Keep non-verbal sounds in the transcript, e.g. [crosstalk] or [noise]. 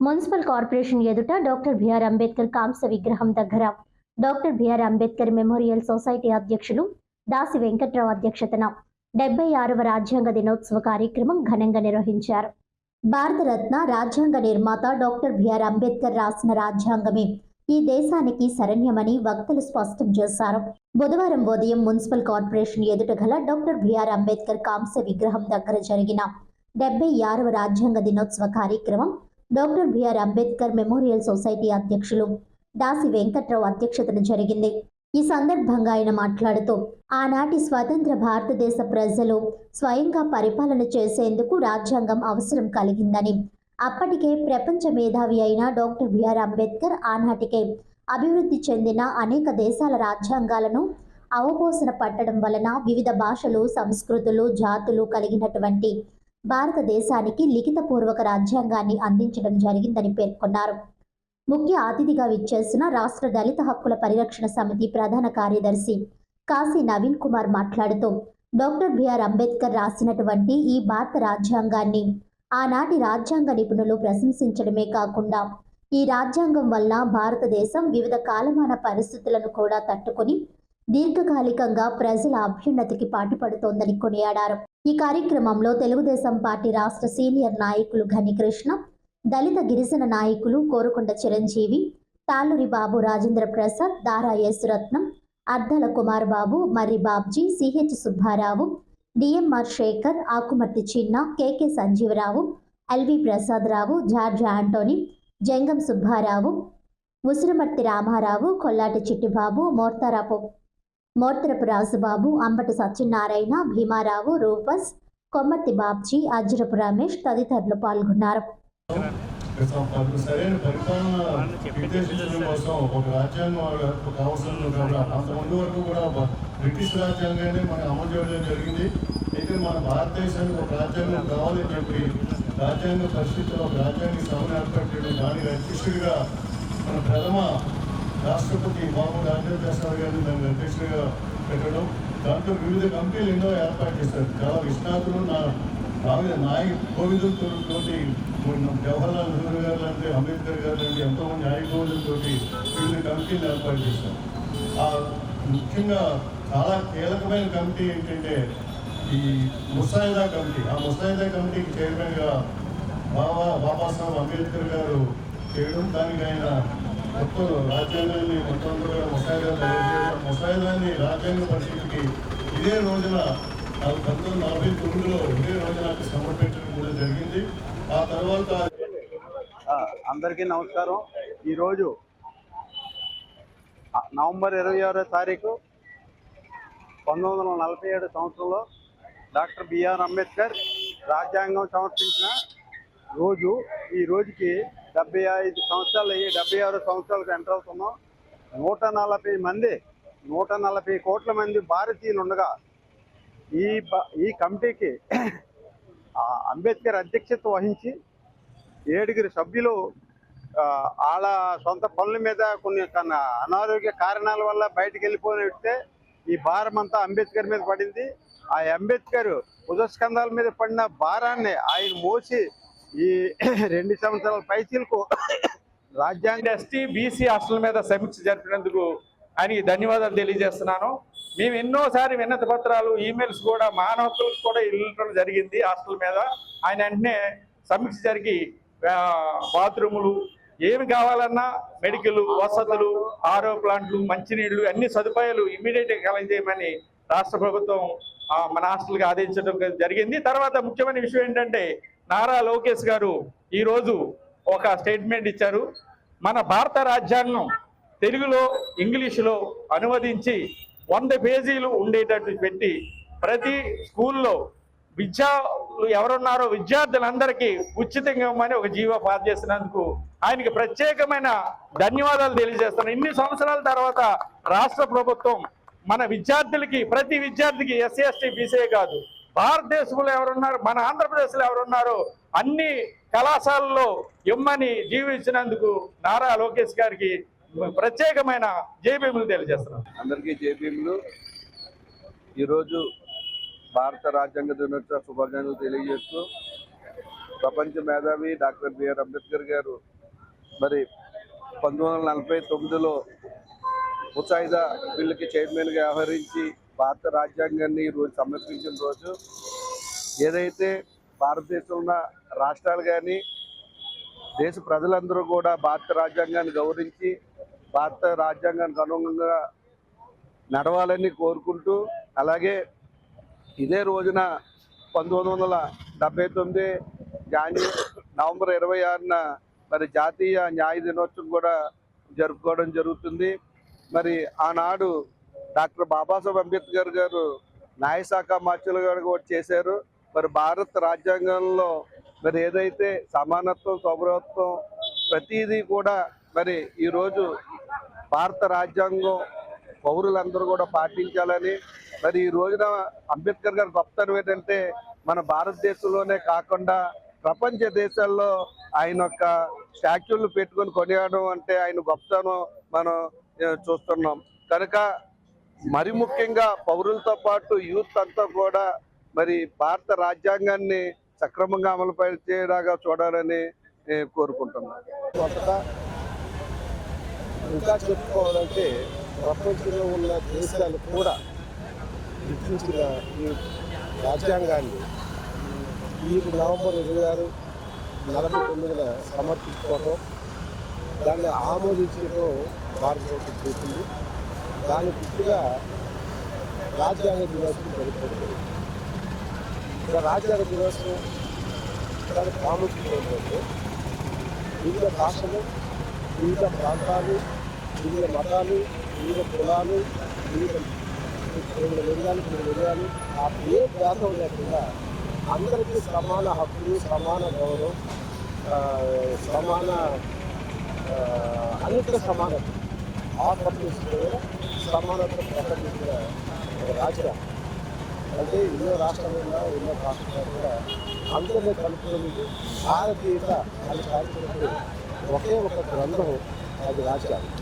Municipal corporation ఎదుట doctor BR Ambedkar కాంస్య విగ్రహం దగ్గర. Doctor B R Ambedkar memorial society అధ్యక్షులు దాసి వెంకట్రావు అధ్యక్షతన డెబ్బై ఆరవ రాజ్యాంగ దినోత్సవ కార్యక్రమం ఘనంగా నిర్వహించారు. భారతరత్న రాజ్యాంగ నిర్మాత డాక్టర్ బిఆర్ అంబేద్కర్ రాసిన రాజ్యాంగమే ఈ దేశానికి శరణ్యమని వక్తలు స్పష్టం చేశారు. బుధవారం ఉదయం మున్సిపల్ కార్పొరేషన్ ఎదుట గల డాక్టర్ బిఆర్ అంబేద్కర్ కాంస్య విగ్రహం దగ్గర జరిగిన డెబ్బై ఆరవ రాజ్యాంగ దినోత్సవ కార్యక్రమం doctor B R Ambedkar memorial society అధ్యక్షులు దాసి వెంకట్రావు అధ్యక్షతన జరిగింది. ఈ సందర్భంగా ఆయన మాట్లాడుతూ ఆనాటి స్వతంత్ర భారతదేశ ప్రజలు స్వయంగా పరిపాలన చేసేందుకు రాజ్యాంగం అవసరం కలిగిందని అప్పటికే ప్రపంచ మేధావి అయిన డాక్టర్ బిఆర్ అంబేద్కర్ ఆనాటికే అభివృద్ధి చెందిన అనేక దేశాల రాజ్యాంగాలను అవపోసన పట్టడం వలన వివిధ భాషలు సంస్కృతులు జాతులు కలిగినటువంటి భారతదేశానికి లిఖితపూర్వక రాజ్యాంగాన్ని అందించడం జరిగిందని పేర్కొన్నారు. ముఖ్య అతిథిగా విచ్చేసిన రాష్ట్ర దళిత హక్కుల పరిరక్షణ సమితి ప్రధాన కార్యదర్శి కాశీ నవీన్ కుమార్ మాట్లాడుతూ డాక్టర్ బిఆర్ అంబేద్కర్ రాసినటువంటి ఈ భారత రాజ్యాంగాన్ని ఆనాటి రాజ్యాంగ నిపుణులు ప్రశంసించడమే కాకుండా ఈ రాజ్యాంగం వల్ల భారతదేశం వివిధ కాలమాన పరిస్థితులను కూడా తట్టుకొని దీర్ఘకాలికంగా ప్రజల అభ్యున్నతికి పాటుపడుతోందని కొనియాడారు. ఈ కార్యక్రమంలో తెలుగుదేశం పార్టీ రాష్ట్ర సీనియర్ నాయకులు ఘనికృష్ణ దళిత గిరిజన నాయకులు Korukonda Chiranjeevi Taluri Babu Rajendra Prasad Dara Yesuratnam Ardhala Kumar Babu Marri Babji CH Subbarao DMR Sekhar Akumarthi Chinna KK Sanjeevarao LV Prasadarao George Antony Jangam Subbarao Usirimarthi Ramarao Kollati Chittibabu Mortharapu Mortharapu Rajubabu Ambati Satyanarayana Bhimarao Rufus Kommarthi Babji Ajrapu Ramesh తదితరులు పాల్గొన్నారు. British రాజ్యాంగాన్ని మనం అమలు చేయడం జరిగింది. అయితే మన భారతదేశానికి ఒక రాజ్యాంగం కావాలని చెప్పి రాజ్యాంగ పరిస్థితిలో ఒక రాజ్యాంగ సభను ఏర్పాటు చేయడం దానికి అధ్యక్షుడిగా మన ప్రథమ రాష్ట్రపతి బాబు రాజేంద్ర ప్రసాద్ గారిని దాన్ని అధ్యక్షుడిగా పెట్టడం. దాంట్లో వివిధ కమిటీలు ఎన్నో ఏర్పాటు చేశారు. చాలా విశ్వనాథులు నా బాగా నాయకు కోవిదులతో తోటి జవహర్లాల్ నెహ్రూ గారు లాంటి అంబేద్కర్ గారు లాంటి ఎంతోమంది నాయక కోవిదులతో వివిధ కమిటీలు ఏర్పాటు చేశారు. ఆ ముఖ్యంగా చాలా కీలకమైన కమిటీ ఏంటంటే ఈ ముసాయిదా కమిటీ. ఆ ముసాయిదా కమిటీకి చైర్మన్గా బాబా బాబాసాహెబ్ అంబేద్కర్ గారు చేయడం. దానికి ఆయన మొత్తం రాజ్యాంగాన్ని మొత్తం కూడా ముసాయిదా తయారు చేయడం ముసాయిదాన్ని రాజ్యాంగ పరిస్థితికి ఇదే రోజున నాకు పంతొమ్మిది నలభై తొమ్మిదిలో ఇదే రోజున నాకు సమర్పించడం కూడా జరిగింది. ఆ తర్వాత అందరికీ నమస్కారం. ఈరోజు నవంబర్ ఇరవై ఆరో తారీఖు పంతొమ్మిది వందల నలభై ఏడు సంవత్సరంలో డాక్టర్ బిఆర్ అంబేద్కర్ రాజ్యాంగం సమర్పించిన రోజు ఈ రోజుకి డెబ్బై ఐదు సంవత్సరాలు అయ్యి డెబ్బై ఆరు సంవత్సరాలకు ఎంటర్ అవుతున్నాం. నూట నలభై మంది నూట నలభై కోట్ల మంది భారతీయులు ఉండగా ఈ ఈ కమిటీకి అంబేద్కర్ అధ్యక్షత వహించి ఏడుగురు సభ్యులు వాళ్ళ సొంత పనుల మీద కొన్ని తన అనారోగ్య కారణాల వల్ల బయటికి వెళ్ళిపోయితే ఈ భారం అంతా అంబేద్కర్ మీద పడింది. ఆ అంబేద్కర్ ఉదస్కంధాల మీద పడిన భారాన్ని ఆయన మోసి ఈ [coughs] రెండు సంవత్సరాల పైసీలకు రాజ్యాంగ ఎస్టీ బీసీ హాస్టల్ మీద సమీక్ష జరిపినందుకు ఆయనకి ధన్యవాదాలు తెలియజేస్తున్నాను. మేము ఎన్నోసారి విన్నతి పత్రాలు ఈమెయిల్స్ కూడా మానవతలకు కూడా వెళ్ళడం జరిగింది హాస్టల్ మీద. ఆయన వెంటనే సమీక్ష జరిగి బాత్రూములు ఏమి కావాలన్నా మెడికల్ వసతులు ఆరో ప్లాంట్లు మంచినీళ్ళు అన్ని సదుపాయాలు ఇమీడియట్ కలగజేయమని రాష్ట్ర ప్రభుత్వం మన హాస్టల్కి ఆదేశించడం జరిగింది. తర్వాత ముఖ్యమైన విషయం ఏంటంటే నారా లోకేష్ గారు ఈరోజు ఒక స్టేట్మెంట్ ఇచ్చారు. మన భారత రాజ్యాంగం తెలుగులో ఇంగ్లీషులో అనువదించి వంద పేజీలు ఉండేటట్టు పెట్టి ప్రతి స్కూల్లో విద్యా ఎవరున్నారో విద్యార్థులందరికీ ఉచితంగా ఇవ్వమని ఒక జీవో పాస్ చేసినందుకు ఆయనకి ప్రత్యేకమైన ధన్యవాదాలు తెలియజేస్తాను ఇన్ని సంవత్సరాల తర్వాత రాష్ట్ర ప్రభుత్వం మన విద్యార్థులకి ప్రతి విద్యార్థికి ఎస్సీ ఎస్టీ బీసీ కాదు. భారతదేశంలో ఎవరున్నారు? మన ఆంధ్రప్రదేశ్లో ఎవరున్నారో? అన్ని కళాశాలల్లో ఇమ్మని జీవించినందుకు నారా లోకేష్ గారికి ప్రత్యేకమైన జేబీములు తెలియజేస్తున్నాం. అందరికీ జేబీఎంలు ఈరోజు భారత రాజ్యాంగ దినోత్సవ శుభాకాంక్షలు తెలియజేస్తూ ప్రపంచ మేధావి డాక్టర్ బిఆర్ అంబేద్కర్ గారు మరి పంతొమ్మిది వందల నలభై తొమ్మిదిలో ముసాయిదా బిల్లుకి చైర్మన్గా వ్యవహరించి భారత రాజ్యాంగాన్ని ఈరోజు సమర్పించిన రోజు ఏదైతే భారతదేశంలో ఉన్న రాష్ట్రాలు కానీ దేశ ప్రజలందరూ కూడా భారత రాజ్యాంగాన్ని గౌరవించి భారత రాజ్యాంగానికి అనుగుణంగా నడవాలని కోరుకుంటూ అలాగే ఇదే రోజున పంతొమ్మిది వందల డెబ్బై తొమ్మిది నవంబర్ ఇరవై ఆరున మరి జాతీయ న్యాయ దినోత్సవం కూడా జరుపుకోవడం జరుగుతుంది. మరి ఆనాడు డాక్టర్ బాబాసాహెబ్ అంబేద్కర్ గారు న్యాయశాఖ మార్చులుగా గారు కూడా చేశారు. మరి భారత రాజ్యాంగంలో మరి ఏదైతే సమానత్వం సౌభ్రత్వం ప్రతిదీ కూడా మరి ఈరోజు భారత రాజ్యాంగం పౌరులందరూ కూడా పాటించాలని మరి ఈ రోజున అంబేద్కర్ గారి గొప్పతనం ఏంటంటే మన భారతదేశంలోనే కాకుండా ప్రపంచ దేశాల్లో ఆయన యొక్క స్టాచ్యూలు పెట్టుకొని కొనియాడడం అంటే ఆయన గొప్పతనం మనం చూస్తున్నాం. కనుక మరి ముఖ్యంగా పౌరులతో పాటు యూత్ అంతా కూడా మరి భారత రాజ్యాంగాన్ని సక్రమంగా అమలు పరిచేలాగా చూడాలని కోరుకుంటున్నాను కొత్తగా ఇంకా చెప్పుకోవాలంటే ప్రపంచంలో ఉన్న దేశాలు కూడా గుర్తించిన ఈ రాజ్యాంగాన్ని ఈ నవంబర్ ఇరవై ఆరు నలభై తొమ్మిదిన సమర్పించుకోవడం దాన్ని ఆమోదించడం భారతదేశం చేసింది. దాని గుర్తుగా రాజ్యాంగ దినోత్సవం జరుగుతుంది ఇక్కడ రాజ్యాంగ దినోత్సవం దాని ప్రాముఖ్యత ఏంటంటే వివిధ భాషలు వివిధ ప్రాంతాలు వివిధ మతాలు వివిధ కులాలు వివిధ వివిధ లింగాలు వివిధ లింగాలు ఆ ఏ ప్రాంతం లేకుండా అందరికీ సమాన హక్కులు సమాన గౌరవం సమాన అన్నిటికీ సమానత ఆంధ్రప్రదేశ్లో సమానత్వం రాజురా. అంటే ఎన్నో రాష్ట్రాలలో ఎన్నో రాష్ట్రాలు కూడా అందరినీ కలుపుకొని భారతీయత అని కార్యక్రమం ఒకే ఒక గ్రంథం అది రాజ్యాంగం